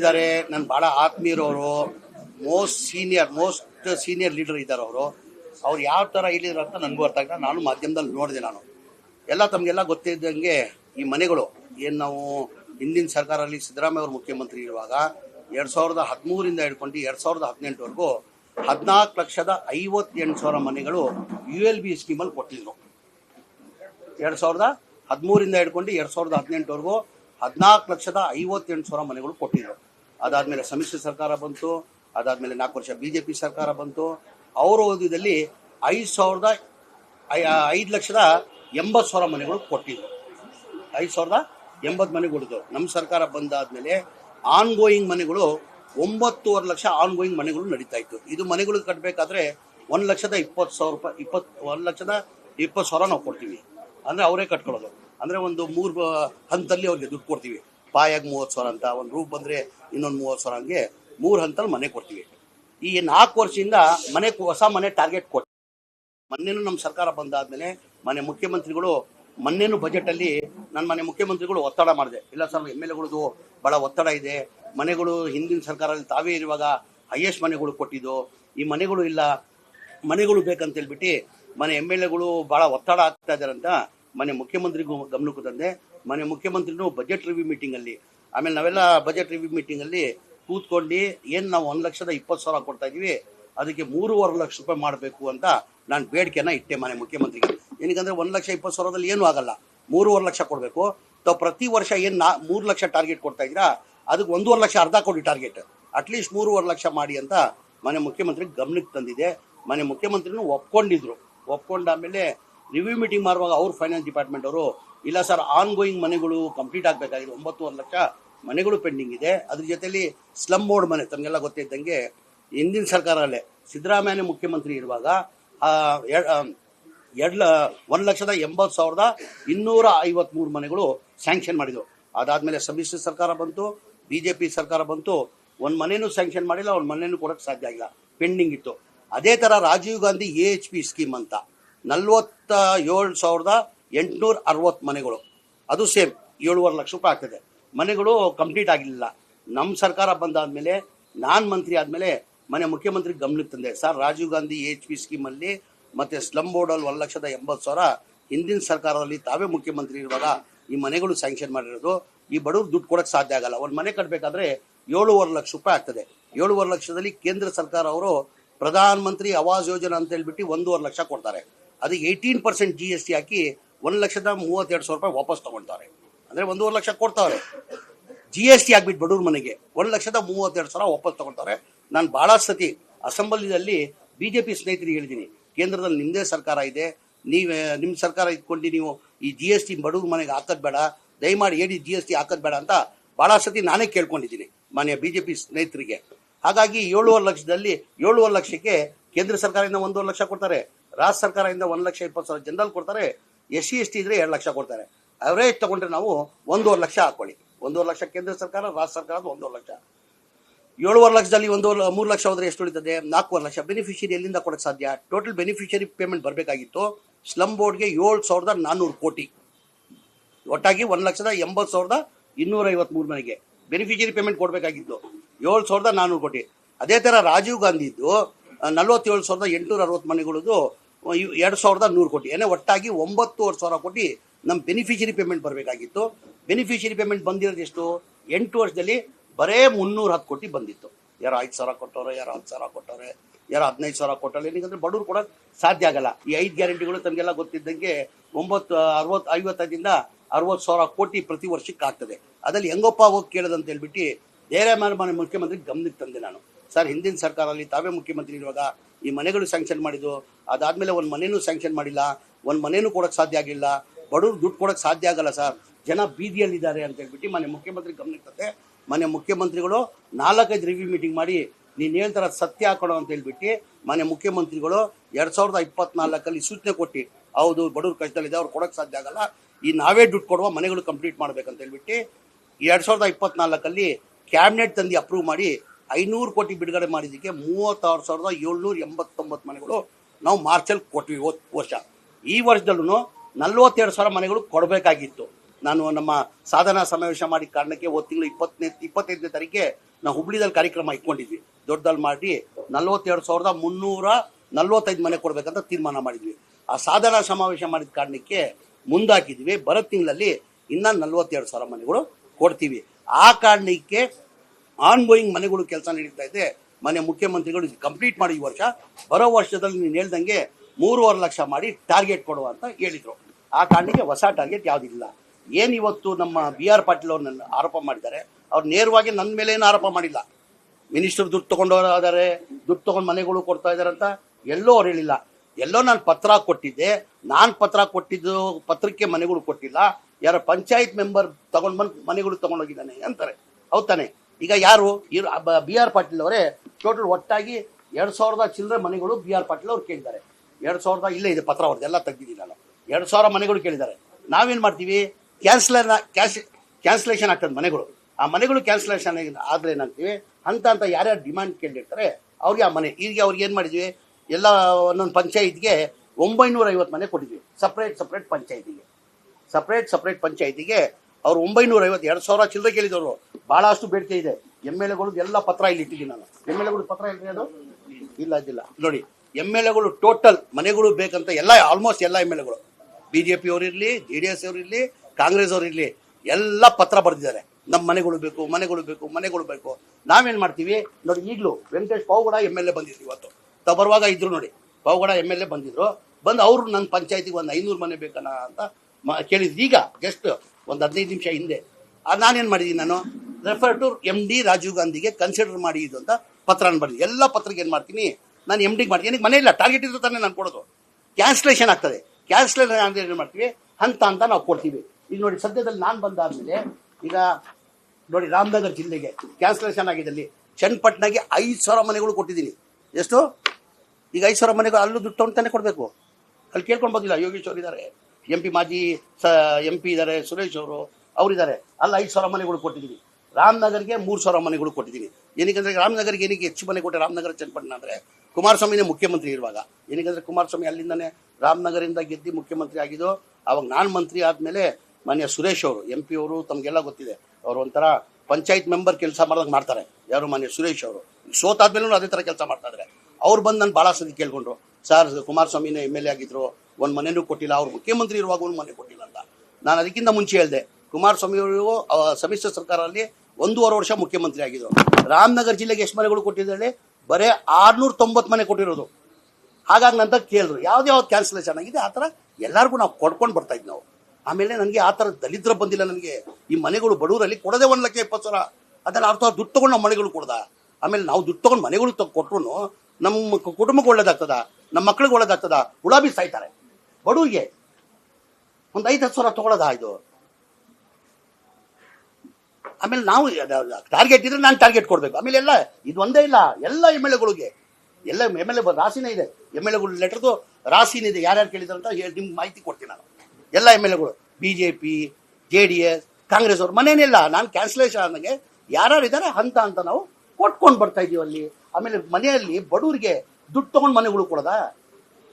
ಇದ್ದಾರೆ. ನನ್ನ ಬಹಳ ಆತ್ಮೀಯರವರು most senior most senior leader ಇದ್ದಾರೆ ಅವರು. ಅವ್ರು ಯಾವ ಥರ ಇಲ್ಲಿದ್ರು ಅಂತ ನನಗೂ ಅರ್ಥ ಆಗಿಲ್ಲ ನಾನು ಮಾಧ್ಯಮದಲ್ಲಿ ನೋಡಿದೆ ನಾನು. ಎಲ್ಲ ತಮಗೆಲ್ಲ ಗೊತ್ತಿದ್ದಂಗೆ ಈ ಮನೆಗಳು, ಏನು ನಾವು ಹಿಂದಿನ ಸರ್ಕಾರದಲ್ಲಿ ಸಿದ್ದರಾಮಯ್ಯ ಅವರು ಮುಖ್ಯಮಂತ್ರಿ ಇರುವಾಗ ಎರಡು ಸಾವಿರದ ಹದಿಮೂರಿಂದ ಹಿಡ್ಕೊಂಡು ಎರಡು ಸಾವಿರದ ಹದಿನೆಂಟುವರೆಗೂ ಹದಿನಾಲ್ಕು ಲಕ್ಷದ ಐವತ್ತೆಂಟು ಸಾವಿರ ಮನೆಗಳು ಯು ಎಲ್ ಬಿ ಸ್ಕೀಮಲ್ಲಿ ಕೊಟ್ಟಿದ್ರು. ಎರಡು ಸಾವಿರದ ಹದಿಮೂರಿಂದ ಹಿಡ್ಕೊಂಡು ಎರಡು ಸಾವಿರದ ಹದಿನೆಂಟುವರೆಗೂ ಹದಿನಾಲ್ಕು ಲಕ್ಷದ ಐವತ್ತೆಂಟು ಸಾವಿರ ಮನೆಗಳು ಕೊಟ್ಟಿದ್ರು. ಅದಾದಮೇಲೆ ಸಮ್ಮಿಶ್ರ ಸರ್ಕಾರ ಬಂತು, ಅದಾದಮೇಲೆ ನಾಲ್ಕು ವರ್ಷ ಬಿ ಜೆ ಪಿ ಸರ್ಕಾರ ಬಂತು. ಅವರ ಅವಧಿಯಲ್ಲಿ ಐದು ಸಾವಿರದ ಐದು ಲಕ್ಷದ ಎಂಬತ್ತು ಸಾವಿರ ಮನೆಗಳು ಕೊಟ್ಟಿದ್ರು. ಐದು ಸಾವಿರದ ಎಂಬತ್ತು ಮನೆ ಕೊಡಿದ್ರು ನಮ್ಮ ಸರ್ಕಾರ ಬಂದಾದ್ಮೇಲೆ ಆನ್ ಗೋಯಿಂಗ್ ಮನೆಗಳು ಒಂಬತ್ತೂವರೆ ಲಕ್ಷ ಆನ್ ಗೋಯಿಂಗ್ ಮನೆಗಳು ನಡೀತಾ ಇತ್ತು. ಇದು ಮನೆಗಳು ಕಟ್ಟಬೇಕಾದ್ರೆ ಒಂದು ಲಕ್ಷದ ಇಪ್ಪತ್ತು ಸಾವಿರ ರೂಪಾಯಿ, ಇಪ್ಪತ್ತು, ಒಂದು ಲಕ್ಷದ ಇಪ್ಪತ್ತು ಸಾವಿರ ನಾವು ಕೊಡ್ತೀವಿ. ಅಂದರೆ ಅವರೇ ಕಟ್ಕೊಳ್ಳೋದು. ಅಂದರೆ ಒಂದು ಮೂರು, ಹಂತಲ್ಲಿ ಅವ್ರಿಗೆ ದುಡ್ಡು ಕೊಡ್ತೀವಿ. ಪಾಯಾಗ ಮೂವತ್ತು ಸಾವಿರ ಅಂತ ಒಂದು ರೂಪ್ ಬಂದರೆ ಇನ್ನೊಂದು ಮೂವತ್ತು ಸಾವಿರ ಹಂಗೆ ಮೂರು ಹಂತಲ್ಲಿ ಮನೆ ಕೊಡ್ತೀವಿ. ಈ ನಾಲ್ಕು ವರ್ಷದಿಂದ ಮನೆ ಹೊಸ ಮನೆ ಟಾರ್ಗೆಟ್ ಕೊಟ್ಟು ಮೊನ್ನೆನೂ ನಮ್ಮ ಸರ್ಕಾರ ಬಂದಾದ್ಮೇಲೆ ಮನೆ ಮುಖ್ಯಮಂತ್ರಿಗಳು ಮೊನ್ನೆನೂ ಬಜೆಟಲ್ಲಿ ನನ್ನ ಮನೆ ಮುಖ್ಯಮಂತ್ರಿಗಳು ಒತ್ತಡ ಮಾಡಿದೆ. ಇಲ್ಲ ಸರ್, ಎಂ ಎಲ್ ಎಗಳದು ಭಾಳ ಒತ್ತಡ ಇದೆ. ಮನೆಗಳು ಹಿಂದಿನ ಸರ್ಕಾರದಲ್ಲಿ ತಾವೇ ಇರುವಾಗ ಹೈಯೆಸ್ಟ್ ಮನೆಗಳು ಕೊಟ್ಟಿದ್ದು. ಈ ಮನೆಗಳು ಇಲ್ಲ. ಮನೆಗಳು ಬೇಕಂತ ಹೇಳ್ಬಿಟ್ಟು ಮನೆ ಎಂ ಎಲ್ ಎಗಳು ಭಾಳ ಒತ್ತಡ ಆಗ್ತಾ ಇದ್ದಾರೆ ಅಂತ ಮನೆ ಮುಖ್ಯಮಂತ್ರಿಗೂ ಗಮನಕ್ಕೂ ತಂದೆ. ಮನೆ ಮುಖ್ಯಮಂತ್ರಿನೂ ಬಜೆಟ್ ರಿವ್ಯೂ ಮೀಟಿಂಗಲ್ಲಿ ಆಮೇಲೆ ನಾವೆಲ್ಲ ಬಜೆಟ್ ರಿವ್ಯೂ ಮೀಟಿಂಗಲ್ಲಿ ಕೂತ್ಕೊಂಡು ಏನು ನಾವು ಒಂದು ಲಕ್ಷದ ಇಪ್ಪತ್ತು ಸಾವಿರ ಕೊಡ್ತಾ ಇದೀವಿ, ಅದಕ್ಕೆ ಮೂರುವರೆ ಲಕ್ಷ ರೂಪಾಯಿ ಮಾಡಬೇಕು ಅಂತ ನಾನು ಬೇಡಿಕೆನ ಇಟ್ಟೆ ಮನೆ ಮುಖ್ಯಮಂತ್ರಿಗೆ. ಏನಕ್ಕಂದ್ರೆ ಒಂದು ಲಕ್ಷ ಇಪ್ಪತ್ತು ಸಾವಿರದಲ್ಲಿ ಏನೂ ಆಗಲ್ಲ. ಮೂರುವರೆ ಲಕ್ಷ ಕೊಡಬೇಕು. ತಾವು ಪ್ರತಿ ವರ್ಷ ಏನು ನಾ ಮೂರು ಲಕ್ಷ ಟಾರ್ಗೆಟ್ ಕೊಡ್ತಾ ಇದೀರಾ ಅದಕ್ಕೆ ಒಂದೂವರೆ ಲಕ್ಷ ಅರ್ಧ ಕೊಡಿ ಟಾರ್ಗೆಟ್ ಅಟ್ಲೀಸ್ಟ್ ಮೂರುವರೆ ಲಕ್ಷ ಮಾಡಿ ಅಂತ ಮನೆ ಮುಖ್ಯಮಂತ್ರಿ ಗಮನಕ್ಕೆ ತಂದಿದೆ. ಮನೆ ಮುಖ್ಯಮಂತ್ರಿನೂ ಒಪ್ಕೊಂಡಿದ್ರು. ಒಪ್ಕೊಂಡಾದ್ಮೇಲೆ ರಿವ್ಯೂ ಮೀಟಿಂಗ್ ಮಾಡುವಾಗ ಅವ್ರ ಫೈನಾನ್ಸ್ ಡಿಪಾರ್ಟ್ಮೆಂಟ್ ಅವರು ಇಲ್ಲ ಸರ್ ಆನ್ ಗೋಯಿಂಗ್ ಮನೆಗಳು ಕಂಪ್ಲೀಟ್ ಆಗಬೇಕಾಗಿದೆ. ಒಂದು ಲಕ್ಷ ಮನೆಗಳು ಪೆಂಡಿಂಗ್ ಇದೆ. ಅದ್ರ ಜೊತೆಲಿ ಸ್ಲಮ್ ಬೋರ್ಡ್ ಮನೆ, ತಮಗೆಲ್ಲ ಗೊತ್ತಿದ್ದಂಗೆ ಹಿಂದಿನ ಸರ್ಕಾರಲ್ಲೇ ಸಿದ್ದರಾಮಯ್ಯ ಮುಖ್ಯಮಂತ್ರಿ ಇರುವಾಗ ಎರಡು ಒಂದು ಲಕ್ಷದ ಎಂಬತ್ತು ಸಾವಿರದ ಇನ್ನೂರ ಐವತ್ಮೂರು ಮನೆಗಳು ಸ್ಯಾಂಕ್ಷನ್ ಮಾಡಿದ್ರು. ಅದಾದಮೇಲೆ ಸಮ್ಮಿಶ್ರ ಸರ್ಕಾರ ಬಂತು ಬಿ ಜೆ ಪಿ ಸರ್ಕಾರ ಬಂತು. ಒಂದು ಮನೇನೂ ಸ್ಯಾಂಕ್ಷನ್ ಮಾಡಿಲ್ಲ, ಒಂದು ಮನೇನೂ ಕೊಡೋಕ್ಕೆ ಸಾಧ್ಯ ಆಗಿಲ್ಲ ಪೆಂಡಿಂಗ್ ಇತ್ತು. ಅದೇ ಥರ Rajiv Gandhi A H P scheme ಅಂತ. ನಲ್ವತ್ತ ಏಳು ಸಾವಿರದ ಎಂಟುನೂರ ಅರವತ್ತು ಮನೆಗಳು. ಅದು ಸೇಮ್, ಏಳುವರೆ ಲಕ್ಷ ರೂಪಾಯಿ ಆಗ್ತದೆ. ಮನೆಗಳು ಕಂಪ್ಲೀಟ್ ಆಗಿಲ್ಲ. ನಮ್ಮ ಸರ್ಕಾರ ಬಂದಾದ್ಮೇಲೆ, ನಾನು ಮಂತ್ರಿ ಆದಮೇಲೆ, ಮನೆ ಮುಖ್ಯಮಂತ್ರಿ ಗಮನಕ್ಕೆ ತಂದೆ. Sir, Rajiv Gandhi H P ಸ್ಕೀಮಲ್ಲಿ ಮತ್ತು ಸ್ಲಮ್ ಬೋರ್ಡಲ್ಲಿ ಒಂದು ಲಕ್ಷದ ಎಂಬತ್ತು ಸಾವಿರ ಹಿಂದಿನ ಸರ್ಕಾರದಲ್ಲಿ ತಾವೇ ಮುಖ್ಯಮಂತ್ರಿ ಇರುವಾಗ ಈ ಮನೆಗಳು ಸ್ಯಾಂಕ್ಷನ್ ಮಾಡಿರೋದು. ಈ ಬಡವ್ರು ದುಡ್ಡು ಕೊಡೋಕೆ ಸಾಧ್ಯ ಆಗಲ್ಲ. ಒಂದು ಮನೆ ಕಟ್ಟಬೇಕಾದ್ರೆ ಏಳುವರೆ ಲಕ್ಷ ರೂಪಾಯಿ ಆಗ್ತದೆ. ಏಳುವರೆ ಲಕ್ಷದಲ್ಲಿ ಕೇಂದ್ರ ಸರ್ಕಾರ ಅವರು ಪ್ರಧಾನ ಮಂತ್ರಿ ಆವಾಸ್ ಯೋಜನಾ ಅಂತ ಹೇಳ್ಬಿಟ್ಟು ಒಂದೂವರೆ ಲಕ್ಷ ಕೊಡ್ತಾರೆ. ಅದಕ್ಕೆ eighteen percent G S T ಹಾಕಿ ಒಂದು ಲಕ್ಷದ ಮೂವತ್ತೆರಡು ಸಾವಿರ ರೂಪಾಯಿ ವಾಪಸ್ ತಗೊಳ್ತಾರೆ ಅಂದರೆ ಒಂದೂವರೆ ಲಕ್ಷ ಕೊಡ್ತಾರೆ. ಜಿ ಎಸ್ ಟಿ ಆಗ್ಬಿಟ್ಟು ಬಡವ್ರ ಮನೆಗೆ ಒಂದು ಲಕ್ಷದ ಮೂವತ್ತೆರಡು ಸಾವಿರ ವಾಪಸ್ ತಗೊಳ್ತಾರೆ ನಾನು ಭಾಳ ಸತಿ ಅಸೆಂಬ್ಲಿಯಲ್ಲಿ ಬಿ ಜೆ ಪಿ ಸ್ನೇಹಿತರಿಗೆ ಹೇಳಿದ್ದೀನಿ, ಕೇಂದ್ರದಲ್ಲಿ ನಿಮ್ಮದೇ ಸರ್ಕಾರ ಇದೆ, ನೀವೇ ನಿಮ್ಮ ಸರ್ಕಾರ ಇಟ್ಕೊಂಡು ನೀವು ಈ ಜಿ ಎಸ್ ಟಿ ಬಡವ್ರ ಮನೆಗೆ ಹಾಕೋದು ಬೇಡ, ದಯಮಾಡಿ ಹೇಳಿ ಜಿ ಎಸ್ ಟಿ ಹಾಕೋದು ಬೇಡ ಅಂತ ಭಾಳ ಸತಿ ನಾನೇ ಕೇಳ್ಕೊಂಡಿದ್ದೀನಿ ಮಾನ್ಯ ಬಿ ಜೆ ಪಿ ಸ್ನೇಹಿತರಿಗೆ. ಹಾಗಾಗಿ ಏಳುವರೆ ಲಕ್ಷದಲ್ಲಿ ಏಳುವರೆ ಲಕ್ಷಕ್ಕೆ ಕೇಂದ್ರ ಸರ್ಕಾರದಿಂದ ಒಂದೂವರೆ ಲಕ್ಷ ಕೊಡ್ತಾರೆ, ರಾಜ್ಯ ಸರ್ಕಾರದಿಂದ ಒಂದು ಲಕ್ಷ ಇಪ್ಪತ್ತು ಸಾವಿರ ಜನರಲ್ ಕೊಡ್ತಾರೆ ಎಸ್ ಸಿ, ಎಸ್ ಟಿ ಇದ್ರೆ ಎರಡು ಲಕ್ಷ ಕೊಡ್ತಾರೆ. ಅವರೇಜ್ ತಗೊಂಡ್ರೆ ನಾವು ಒಂದೂವರೆ ಲಕ್ಷ ಹಾಕೊಳ್ಳಿ. ಒಂದೂವರೆ ಲಕ್ಷ ಕೇಂದ್ರ ಸರ್ಕಾರ ರಾಜ್ಯ ಸರ್ಕಾರದ ಒಂದೂವರೆ ಲಕ್ಷ. ಏಳುವರೆ ಲಕ್ಷದಲ್ಲಿ ಒಂದು, ಮೂರು ಲಕ್ಷ ಹೋದ್ರೆ ಎಷ್ಟು ಉಳಿತದೆ? ನಾಲ್ಕೂವರೆ ಲಕ್ಷ. ಬೆನಿಫಿಷಿಯರಿ ಎಲ್ಲಿಂದ ಕೊಡಕ್ಕೆ ಸಾಧ್ಯ? ಟೋಟಲ್ ಬೆನಿಫಿಷಿಯರಿ ಪೇಮೆಂಟ್ ಬರಬೇಕಾಗಿತ್ತು. ಸ್ಲಮ್ ಬೋರ್ಡ್ಗೆ ಏಳು ಸಾವಿರದ ನಾನ್ನೂರು ಕೋಟಿ. ಒಟ್ಟಾಗಿ ಒಂದು ಲಕ್ಷದ ಎಂಬತ್ತು ಸಾವಿರದ ಇನ್ನೂರ ಐವತ್ಮೂರು ಮನೆಗೆ ಬೆನಿಫಿಷಿಯರಿ ಪೇಮೆಂಟ್ ಕೊಡಬೇಕಾಗಿತ್ತು. ಏಳು ಸಾವಿರದ ನಾನ್ನೂರು ಕೋಟಿ. ಅದೇ ಥರ ರಾಜೀವ್ ಗಾಂಧಿದು ನಲ್ವತ್ತೇಳು ಸಾವಿರದ ಎಂಟುನೂರ ಅರವತ್ತು ಮನೆಗಳದು ಎರಡು ಸಾವಿರದ ನೂರು ಕೋಟಿ. ಏನೇ ಒಟ್ಟಾಗಿ ಒಂಬತ್ತುವರೆ ಸಾವಿರ ಕೋಟಿ ನಮ್ಮ ಬೆನಿಫಿಷಿಯರಿ ಪೇಮೆಂಟ್ ಬರಬೇಕಾಗಿತ್ತು. ಬೆನಿಫಿಷಿಯರಿ ಪೇಮೆಂಟ್ ಬಂದಿರೋದು ಎಷ್ಟು? ಎಂಟು ವರ್ಷದಲ್ಲಿ ಬರೇ ಮುನ್ನೂರ ಹತ್ತು ಕೋಟಿ ಬಂದಿತ್ತು. ಯಾರು ಐದು ಸಾವಿರ ಕೊಟ್ಟವ್ರೆ, ಯಾರು ಹತ್ತು ಸಾವಿರ ಕೊಟ್ಟವ್ರೆ, ಯಾರು ಹದಿನೈದು ಸಾವಿರ ಕೊಟ್ಟವ್ರೆ. ಏನಕ್ಕಂದ್ರೆ ಬಡವರು ಕೊಡೋಕೆ ಸಾಧ್ಯ ಆಗಲ್ಲ. ಈ ಐದು ಗ್ಯಾರಂಟಿಗಳು ತಮಗೆಲ್ಲ ಗೊತ್ತಿದ್ದಂಗೆ ಒಂಬತ್ತು ಅರವತ್ತು ಐವತ್ತೈದಿಂದ ಅರವತ್ತು ಸಾವಿರ ಕೋಟಿ ಪ್ರತಿ ವರ್ಷಕ್ಕೆ ಆಗ್ತದೆ. ಅದ್ರಲ್ಲಿ ಹೆಂಗಪ್ಪ ಹೋಗಿ ಕೇಳೋದಂತ ಹೇಳ್ಬಿಟ್ಟು, ಬೇರೆ ಮನೆ ಮನೆ ಮುಖ್ಯಮಂತ್ರಿ ಗಮನಕ್ಕೆ ತಂದೆ ನಾನು. ಸರ್, ಹಿಂದಿನ ಸರ್ಕಾರದಲ್ಲಿ ತಾವೇ ಮುಖ್ಯಮಂತ್ರಿ ಇರುವಾಗ ಈ ಮನೆಗಳು ಸ್ಯಾಂಕ್ಷನ್ ಮಾಡಿದ್ದು, ಅದಾದ್ಮೇಲೆ ಒಂದು ಮನೇನೂ ಸ್ಯಾಂಕ್ಷನ್ ಮಾಡಿಲ್ಲ, ಒಂದು ಮನೇನೂ ಕೊಡೋಕ್ಕೆ ಸಾಧ್ಯ ಆಗಿಲ್ಲ, ಬಡವ್ರು ದುಡ್ಡು ಕೊಡೋಕೆ ಸಾಧ್ಯ ಆಗಲ್ಲ ಸರ್. ಜನ ಬೀದಿಯಲ್ಲಿದ್ದಾರೆ ಅಂತ ಹೇಳ್ಬಿಟ್ಟು ಮನೆ ಮುಖ್ಯಮಂತ್ರಿ ಗಮನಕ್ಕೆ ತಂದೆ ಮನೆ ಮುಖ್ಯಮಂತ್ರಿಗಳು ನಾಲ್ಕೈದು ರಿವ್ಯೂ ಮೀಟಿಂಗ್ ಮಾಡಿ, ನೀನು ಹೇಳ್ತಾರ ಸತ್ಯ ಹಾಕೋಣ ಅಂತ ಹೇಳ್ಬಿಟ್ಟು ಮನೆ ಮುಖ್ಯಮಂತ್ರಿಗಳು ಎರಡು ಸಾವಿರದ ಇಪ್ಪತ್ನಾಲ್ಕಲ್ಲಿ ಸೂಚನೆ ಕೊಟ್ಟು. ಹೌದು, ಬಡವ್ರ ಕಷ್ಟದಲ್ಲಿದೆ, ಅವ್ರು ಕೊಡೋಕ್ಕೆ ಸಾಧ್ಯ ಆಗಲ್ಲ. ಈ ನಾವೇ ದುಡ್ಡು ಕೊಡುವ ಮನೆಗಳು ಕಂಪ್ಲೀಟ್ ಮಾಡ್ಬೇಕಂತ ಹೇಳ್ಬಿಟ್ಟು ಎರಡು ಸಾವಿರದ ಇಪ್ಪತ್ನಾಲ್ಕಲ್ಲಿ ಕ್ಯಾಬಿನೆಟ್ ತಂದು ಅಪ್ರೂವ್ ಮಾಡಿ ಐನೂರು ಕೋಟಿ ಬಿಡುಗಡೆ ಮಾಡಿದ್ದಕ್ಕೆ ಮೂವತ್ತಾರು ಸಾವಿರದ ಏಳ್ನೂರ ಎಂಬತ್ತೊಂಬತ್ತು ಮನೆಗಳು ನಾವು ಮಾರ್ಚಲ್ಲಿ ಕೊಟ್ವಿ ಹೋದ ವರ್ಷ. ಈ ವರ್ಷದಲ್ಲೂ ನಲ್ವತ್ತೆರಡು ಸಾವಿರ ಮನೆಗಳು ಕೊಡಬೇಕಾಗಿತ್ತು. ನಾನು ನಮ್ಮ ಸಾಧನಾ ಸಮಾವೇಶ ಮಾಡಿ ಕಾರಣಕ್ಕೆ ಒಂದು ತಿಂಗಳು ಇಪ್ಪತ್ತನೇ, ಇಪ್ಪತ್ತೈದನೇ ತಾರೀಕೆ ನಾವು ಹುಬ್ಳಿದಲ್ಲಿ ಕಾರ್ಯಕ್ರಮ ಇಟ್ಕೊಂಡಿದ್ವಿ. ದೊಡ್ಡದಲ್ಲಿ ಮಾಡಿ ನಲ್ವತ್ತೆರಡು ಸಾವಿರದ ಮುನ್ನೂರ ನಲ್ವತ್ತೈದು ಮನೆ ಕೊಡಬೇಕಂತ ತೀರ್ಮಾನ ಮಾಡಿದ್ವಿ. ಆ ಸಾಧನಾ ಸಮಾವೇಶ ಮಾಡಿದ ಕಾರಣಕ್ಕೆ ಮುಂದಾಕಿದ್ವಿ. ಬರೋ ತಿಂಗಳಲ್ಲಿ ಇನ್ನೂ ನಲ್ವತ್ತೆರಡು ಸಾವಿರ ಮನೆಗಳು ಕೊಡ್ತೀವಿ. ಆ ಕಾರಣಕ್ಕೆ ಆನ್ ಗೋಯಿಂಗ್ ಮನೆಗಳು ಕೆಲಸ ನಡೀತಾ ಇದೆ. ಮನೆ ಮುಖ್ಯಮಂತ್ರಿಗಳು ಕಂಪ್ಲೀಟ್ ಮಾಡಿ ಈ ವರ್ಷ. ಬರೋ ವರ್ಷದಲ್ಲಿ ನೀನು ಹೇಳ್ದಂಗೆ ಮೂರುವರೆ ಲಕ್ಷ ಮಾಡಿ ಟಾರ್ಗೆಟ್ ಕೊಡುವ ಅಂತ ಹೇಳಿದರು. ಆ ಕಾರಣಕ್ಕೆ ಹೊಸ ಟಾರ್ಗೆಟ್ ಯಾವುದಿಲ್ಲ. ಏನು ಇವತ್ತು ನಮ್ಮ ಬಿ ಆರ್ ಪಾಟೀಲ್ ಅವ್ರನ್ನ ಆರೋಪ ಮಾಡಿದ್ದಾರೆ? ಅವ್ರು ನೇರವಾಗಿ ನನ್ನ ಮೇಲೆ ಏನು ಆರೋಪ ಮಾಡಿಲ್ಲ. ಮಿನಿಸ್ಟರ್ ದುಡ್ಡು ತಗೊಂಡವರಾದರೆ ಇದಾರೆ ದುಡ್ಡು ತಗೊಂಡು ಮನೆಗಳು ಕೊಡ್ತಾ ಇದ್ದಾರೆ ಅಂತ ಎಲ್ಲೋ ಅವ್ರು ಹೇಳಿಲ್ಲ. ಎಲ್ಲೋ ನಾನು ಪತ್ರ ಕೊಟ್ಟಿದ್ದೆ. ನಾನು ಪತ್ರ ಕೊಟ್ಟಿದ್ದು ಪತ್ರಕ್ಕೆ ಮನೆಗಳು ಕೊಟ್ಟಿಲ್ಲ. ಯಾರೋ ಪಂಚಾಯತ್ ಮೆಂಬರ್ ತಗೊಂಡ್ಬಂದು ಮನೆಗಳು ತಗೊಂಡೋಗಿದ್ದಾನೆ ಅಂತಾರೆ. ಹೌದಾನೆ ಈಗ ಯಾರು? ಬಿ ಆರ್ ಪಾಟೀಲ್ ಅವರೇ ಟೋಟಲ್ ಒಟ್ಟಾಗಿ ಎರಡ್ ಸಾವಿರದ ಚಿಲ್ಲರೆ ಮನೆಗಳು ಬಿ ಆರ್ ಪಾಟೀಲ್ ಅವ್ರು ಕೇಳಿದ್ದಾರೆ. ಎರಡು ಸಾವಿರದ, ಇಲ್ಲೇ ಇದೆ ಪತ್ರ ಅವ್ರದ್ದು, ಎಲ್ಲ ತೆಗ್ದಿದ್ದೀನಿ ನಾನು ಎರಡ್ ಸಾವಿರ ಮನೆಗಳು ಕೇಳಿದ್ದಾರೆ. ನಾವೇನ್ ಮಾಡ್ತೀವಿ? ಕ್ಯಾನ್ಸಲರ್ ಕ್ಯಾಶ್ ಕ್ಯಾನ್ಸಲೇಷನ್ ಆಗ್ತದೆ ಮನೆಗಳು. ಆ ಮನೆಗಳು ಕ್ಯಾನ್ಸಲೇಷನ್ ಆದ್ರೆ ಏನಂತೀವಿ ಅಂತ ಅಂತ ಯಾರ್ಯಾರು ಡಿಮ್ಯಾಂಡ್ ಕೇಳಿರ್ತಾರೆ, ಅವ್ರಿಗೆ ಆ ಮನೆ, ಈಗ ಅವ್ರಿಗೆ ಏನು ಮಾಡಿದ್ವಿ? ಎಲ್ಲ ಒಂದೊಂದು ಪಂಚಾಯತ್ಗೆ ಒಂಬೈನೂರ ಐವತ್ತು ಮನೆ ಕೊಟ್ಟಿದ್ವಿ. ಸಪ್ರೇಟ್ ಸಪ್ರೇಟ್ ಪಂಚಾಯತಿಗೆ. ಸಪ್ರೇಟ್ ಸಪ್ರೇಟ್ ಪಂಚಾಯತಿಗೆ ಅವ್ರು ಒಂಬೈನೂರ ಐವತ್ತು ಎರಡು ಸಾವಿರ ಚಿಲ್ಲರೆ ಕೇಳಿದವರು. ಬಹಳಷ್ಟು ಬೇಡಿಕೆ ಇದೆ. ಎಂ ಎಲ್ ಎಗಳು ಎಲ್ಲ ಪತ್ರ ಇಲ್ಲಿ ಇಟ್ಟಿದ್ದೀನಿ ನಾನು. ಎಂ ಎಲ್ ಎಗಳು ಪತ್ರ ಇಲ್ಲ ಅದು ಇಲ್ಲ ಅದಿಲ್ಲ ನೋಡಿ ಎಂ ಎಲ್ ಎಗಳು ಟೋಟಲ್ ಮನೆಗಳು ಬೇಕಂತ ಎಲ್ಲ ಆಲ್ಮೋಸ್ಟ್ ಎಲ್ಲ ಎಂ ಎಲ್ ಎಗಳು. ಬಿ ಜೆ ಪಿ ಅವರಿರಲಿ ಜೆ ಡಿ ಎಸ್ ಅವರಿರಲಿ ಕಾಂಗ್ರೆಸ್ ಅವರಿರಲಿ ಎಲ್ಲ ಪತ್ರ ಬರೆದಿದ್ದಾರೆ. ನಮ್ಮ ಮನೆಗಳು ಬೇಕು ಮನೆಗಳು ಬೇಕು ಮನೆಗಳು ಬೇಕು. ನಾವೇನು ಮಾಡ್ತೀವಿ? ನೋಡಿ, ಈಗಲೂ Venkatesh Pavagada M L A ಬಂದಿದ್ರು ಇವತ್ತು. ತಾವು ಇದ್ರು ನೋಡಿ, ಪಾವುಗಡ ಎಂ ಎಲ್ ಎ ಬಂದಿದ್ರು. ಬಂದು ಅವರು ನನ್ನ ಪಂಚಾಯತಿಗೆ ಒಂದು ಐನೂರು ಮನೆ ಬೇಕಣ್ಣ ಅಂತ ಕೇಳಿದ್ರು. ಈಗ ಜಸ್ಟ್ ಒಂದು ಹದಿನೈದು ನಿಮಿಷ ಹಿಂದೆ. ಅದು ನಾನೇನು ಮಾಡಿದ್ದೀನಿ ನಾನು? Refer to M D Rajiv ಗಾಂಧಿಗೆ ಕನ್ಸಿಡರ್ ಮಾಡಿ ಇದು ಅಂತ ಪತ್ರನ ಬರೆದು ಎಲ್ಲ ಪತ್ರಕ್ಕೆ ಏನು ಮಾಡ್ತೀನಿ? ನಾನು ಎಂ ಡಿಗೆ ಮಾಡ್ತೀನಿ. ಮನೆ ಇಲ್ಲ. ಟಾರ್ಗೆಟ್ ಇದ್ರೆ ತಾನೇ ನಾನು ಕೊಡೋದು. ಕ್ಯಾನ್ಸಲೇಷನ್ ಆಗ್ತದೆ. ಕ್ಯಾನ್ಸಲೇಷನ್ ಅಂದರೆ ಏನು ಮಾಡ್ತೀವಿ? ಹಂತ ಅಂತ ನಾವು ಕೊಡ್ತೀವಿ. ಈಗ ನೋಡಿ, ಸದ್ಯದಲ್ಲಿ ನಾನು ಬಂದಾದ್ಮೇಲೆ ಈಗ ನೋಡಿ, ರಾಮನಗರ್ ಜಿಲ್ಲೆಗೆ ಕ್ಯಾನ್ಸಲೇಷನ್ ಆಗಿದೆ ಅಲ್ಲಿ. ಚನ್ನಪಟ್ಟಣಗೆ ಐದು ಸಾವಿರ ಮನೆಗಳು ಕೊಟ್ಟಿದ್ದೀನಿ. ಎಷ್ಟು? ಈಗ ಐದು ಸಾವಿರ ಮನೆಗಳು ಅಲ್ಲೂ ದುಡ್ಡು ಅಂತಾನೆ ಕೊಡಬೇಕು. ಅಲ್ಲಿ ಕೇಳ್ಕೊಂಡು ಬಂದಿಲ್ಲ. ಯೋಗೇಶ್ ಅವರು ಇದ್ದಾರೆ ಎಂ ಪಿ ಮಾಜಿ ಸ ಎಂ ಪಿ ಇದ್ದಾರೆ ಸುರೇಶ್ ಅವರು ಅವರಿದ್ದಾರೆ ಅಲ್ಲಿ, ಐದು ಸಾವಿರ ಮನೆಗಳು ಕೊಟ್ಟಿದ್ದೀವಿ ರಾಮನಗರ್ಗೆ ಮೂರು ಸಾವಿರ ಮನೆಗಳು ಕೊಟ್ಟಿದ್ದೀನಿ ಏನಕ್ಕೆ ರಾಮನಗರ್ಗೆ ಏನಕ್ಕೆ ಹೆಚ್ಚು ಮನೆ ಕೊಟ್ಟೆ ರಾಮನಗರ ಚನ್ನಪಟ್ಟಣ ಅಂದರೆ ಕುಮಾರಸ್ವಾಮಿನೇ ಮುಖ್ಯಮಂತ್ರಿ ಇರುವಾಗ. ಏನಕ್ಕೆ ಕುಮಾರಸ್ವಾಮಿ ಅಲ್ಲಿಂದನೇ ರಾಮನಗರಿಂದ ಗೆದ್ದು ಮುಖ್ಯಮಂತ್ರಿ ಆಗಿದ್ದು, ಅವಾಗ ನಾನು ಮಂತ್ರಿ ಆದಮೇಲೆ ಮಾನ್ಯ ಸುರೇಶ್ ಅವರು ಎಂ ಪಿ ಅವರು, ತಮಗೆಲ್ಲ ಗೊತ್ತಿದೆ. ಅವರು ಒಂಥರ ಪಂಚಾಯತ್ ಮೆಂಬರ್ ಕೆಲಸ ಮಾಡೋದಕ್ಕೆ ಮಾಡ್ತಾರೆ. ಯಾರು ಮಾನ್ಯ ಸುರೇಶ್ ಅವರು. ಸೋತಾದ್ಮೇಲೂ ಅದೇ ಥರ ಕೆಲಸ ಮಾಡ್ತಾ ಇದ್ದಾರೆ ಅವ್ರು ಬಂದು ನಾನು ಭಾಳ ಸತಿ ಕೇಳ್ಕೊಂಡ್ರು. ಸರ್ ಕುಮಾರಸ್ವಾಮಿನೇ ಎಂ ಎಲ್ ಎ ಆಗಿದ್ರು, ಒಂದು ಮನೆನೂ ಕೊಟ್ಟಿಲ್ಲ, ಅವ್ರು ಮುಖ್ಯಮಂತ್ರಿ ಇರುವಾಗ ಒಂದು ಮನೆ ಕೊಟ್ಟಿಲ್ಲ ಅಂತ. ನಾನು ಅದಕ್ಕಿಂತ ಮುಂಚೆ ಹೇಳಿದೆ, ಕುಮಾರಸ್ವಾಮಿ ಅವರು ಸಮ್ಮಿಶ್ರ ಸರ್ಕಾರದಲ್ಲಿ ಒಂದೂವರೆ ವರ್ಷ ಮುಖ್ಯಮಂತ್ರಿ ಆಗಿದ್ರು. ರಾಮನಗರ ಜಿಲ್ಲೆಗೆ ಎಷ್ಟು ಮನೆಗಳು ಕೊಟ್ಟಿದ್ದಾಳೆ ಬರೇ ಆರ್ನೂರ ತೊಂಬತ್ತು ಮನೆ ಕೊಟ್ಟಿರೋದು. ಹಾಗಾಗಿ ನಂತರ ಕೇಳಿದ್ರು, ಯಾವ್ದು ಯಾವ್ದು ಕ್ಯಾನ್ಸಲೇಷನ್ ಆಗಿದೆ? ಆ ಥರ ಎಲ್ಲರಿಗೂ ನಾವು ಕೊಡ್ಕೊಂಡು ಬರ್ತಾ ಇದ್ವಿ ನಾವು. ಆಮೇಲೆ ನನಗೆ ಆ ಥರ ದಲಿತರ ಬಂದಿಲ್ಲ ನನಗೆ. ಈ ಮನೆಗಳು ಬಡವರಲ್ಲಿ ಕೊಡದೆ ಒಂದು ಲಕ್ಷ ಇಪ್ಪತ್ತು ಸಾವಿರ. ಅದನ್ನ ಅರ್ಥ, ದುಡ್ಡು ತಗೊಂಡು ನಾವು ಮನೆಗಳು ಕೊಡ್ದ. ಆಮೇಲೆ ನಾವು ದುಡ್ಡು ತಗೊಂಡು ಮನೆಗಳು ಕೊಟ್ರು ನಮ್ಮ ಕುಟುಂಬಕ್ಕೆ ಒಳ್ಳೇದಾಗ್ತದ, ನಮ್ಮ ಮಕ್ಳಿಗೆ ಒಳ್ಳೇದಾಗ್ತದ ಗುಲಾಬಿ ಸಾಯ್ತಾರೆ ಬಡವರಿಗೆ ಒಂದು ಐದು ಹತ್ತು ಸಾವಿರ ತಗೊಳ್ಳೋದ ಇದು? ಆಮೇಲೆ ನಾವು ಟಾರ್ಗೆಟ್ ಇದ್ರೆ ನಾನು ಟಾರ್ಗೆಟ್ ಕೊಡಬೇಕು. ಆಮೇಲೆ ಎಲ್ಲ, ಇದು ಒಂದೇ ಇಲ್ಲ, ಎಲ್ಲ ಎಂ ಎಲ್ ಎಗಳಿಗೆ, ಎಲ್ಲ ಎಂ ಎಲ್ ಎ ರಾಸಿನೇ ಇದೆ. ಎಂ ಎಲ್ ಎಗಳು ಲೆಟರ್ದು ರಾಸಿನೇ ಇದೆ. ಯಾರ್ಯಾರು ಕೇಳಿದ್ರು ಅಂತ ಹೇಳಿ ನಿಮ್ಗೆ ಮಾಹಿತಿ ಕೊಡ್ತೀನಿ ನಾನು. ಎಲ್ಲ ಎಂ ಎಲ್ ಎಗಳು B J P J D S Congress ಅವ್ರು ಮನೇನಿಲ್ಲ ನಾನು ಕ್ಯಾನ್ಸಲೇಷನ್ ಆದಂಗೆ ಯಾರ್ಯಾರು ಇದ್ದಾರೆ ಹಂತ ಅಂತ ನಾವು ಕೊಟ್ಕೊಂಡು ಬರ್ತಾ ಇದೀವಿ ಅಲ್ಲಿ. ಆಮೇಲೆ ಮನೆಯಲ್ಲಿ ಬಡವರಿಗೆ ದುಡ್ಡು ತಗೊಂಡು ಮನೆಗಳು ಉಳ್ಕೊಳದ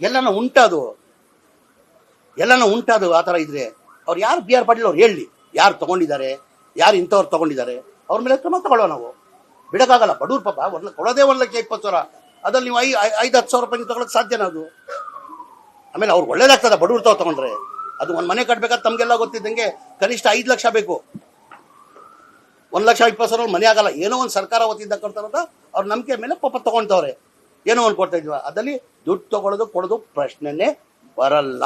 ಎಲ್ಲನ ಉಂಟದು. ಎಲ್ಲನ ಉಂಟದು ಆ ಥರ ಇದ್ರೆ ಅವ್ರು ಯಾರು ಬಿ ಆರ್ ಪಾಟೀಲ್ ಅವ್ರು ಹೇಳಿ. ಯಾರು ತಗೊಂಡಿದ್ದಾರೆ? ಯಾರು ಇಂಥವ್ರು ತಗೊಂಡಿದ್ದಾರೆ? ಅವ್ರ ಮೇಲೆ ಕ್ರಮ ತಗೊಳ್ಳೋ ನಾವು. ಬಿಡೋಕ್ಕಾಗಲ್ಲ. ಬಡವ್ರ ಪಾಪ ಒಂದು ಕೊಡೋದೇ ಒಂದು ಲಕ್ಷ ಇಪ್ಪತ್ತು ಸಾವಿರ. ಅದ್ರಲ್ಲಿ ನೀವು ಐ- ಐದು ಹತ್ತು ಸಾವಿರ ರೂಪಾಯಿ ತಗೊಳಕ್ ಸಾಧ್ಯನಾ ಅದು? ಆಮೇಲೆ ಅವ್ರು ಒಳ್ಳೇದಾಗ್ತದ ಬಡವ್ರು ತಾವು ತಗೊಂಡ್ರೆ? ಅದು ಒಂದು ಮನೆ ಕಟ್ಬೇಕಾದ್ರೆ ತಮಗೆಲ್ಲ ಗೊತ್ತಿದ್ದಂಗೆ ಕನಿಷ್ಠ ಐದು ಲಕ್ಷ ಬೇಕು. ಒಂದು ಲಕ್ಷ ಇಪ್ಪತ್ತು ಸಾವಿರ ಮನೆ ಆಗಲ್ಲ. ಏನೋ ಒಂದು ಸರ್ಕಾರ ವತಿಯಿಂದ ಕೊಡ್ತಾರಂತ ಅವ್ರ ನಂಬಿಕೆ ಮೇಲೆ ಪಾಪ ತಗೊಂತವ್ರೆ ಏನೋ ಒಂದು ಕೊಡ್ತಾ ಇದ್ವಿ? ಅದಲ್ಲಿ ದುಡ್ಡು ತಗೊಳ್ಳೋದು, ಕೊಡೋದು ಪ್ರಶ್ನೆನೇ ಬರಲ್ಲ.